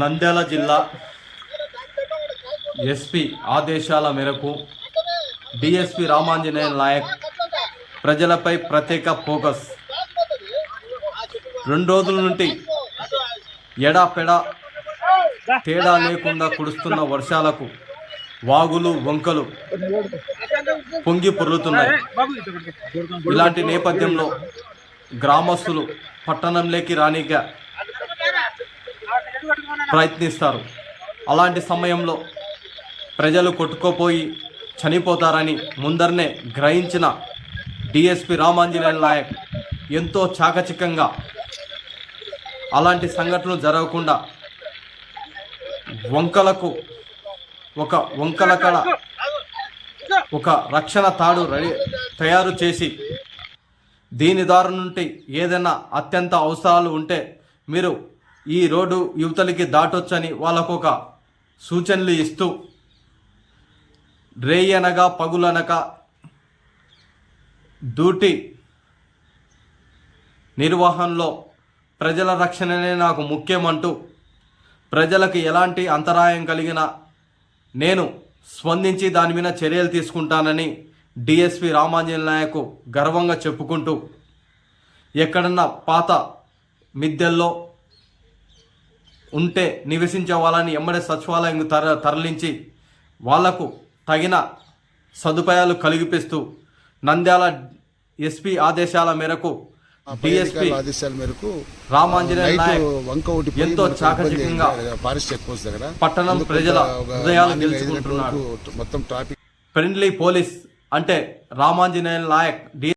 నంద్యాల జిల్లా ఎస్పీ ఆదేశాల మేరకు డిఎస్పి రామాంజనేయ నాయక్ ప్రజలపై ప్రత్యేక ఫోకస్. రెండు రోజుల నుండి ఎడాపెడా తేడా లేకుండా కురుస్తున్న వర్షాలకు వాగులు వంకలు పొంగి పొర్లుతున్నాయి. ఇలాంటి నేపథ్యంలో గ్రామస్తులు పట్టణంలోకి రానిగా ప్రయత్నిస్తారు. అలాంటి సమయంలో ప్రజలు కొట్టుకోపోయి చనిపోతారని ముందరనే గ్రహించిన డిఎస్పి రామాంజనేయ నాయక్ ఎంతో చాకచక్యంగా అలాంటి సంఘటనలు జరగకుండా వంకలకు ఒక వంకల కడ ఒక రక్షణ తాడు రెడీ తయారు చేసి దీని దారి నుండి ఏదైనా అత్యంత అవసరాలు ఉంటే మీరు ఈ రోడ్డు యువతలకి దాటొచ్చని వాళ్ళకు ఒక సూచనలు ఇస్తూ రేయనగా పగులనక డ్యూటీ నిర్వహణలో ప్రజల రక్షణనే నాకు ముఖ్యమంటూ ప్రజలకు ఎలాంటి అంతరాయం కలిగినా నేను స్పందించి దాని మీద చర్యలు తీసుకుంటానని డిఎస్పి రామాంజన నాయకు గర్వంగా చెప్పుకుంటూ ఎక్కడన్నా పాత మిద్దెల్లో ఉంటే నివసించే వాళ్ళని ఎమ్మడే సచివాలయం తర తరలించి వాళ్ళకు తగిన సదుపాయాలు కలిగిపిస్తూ నంద్యాల ఎస్పీ ఆదేశాల మేరకు డిఎస్పీ ఆదేశాల మేరకు రామాంజనేయ ఎంతో చాకచక్యంగా చెక్ పోస్ట్ దగ్గర. పట్టణం ప్రజల హృదయాలు మొత్తం ట్రాఫిక్ ఫ్రెండ్లీ పోలీస్ అంటే రామాంజనేయ నాయక్ డి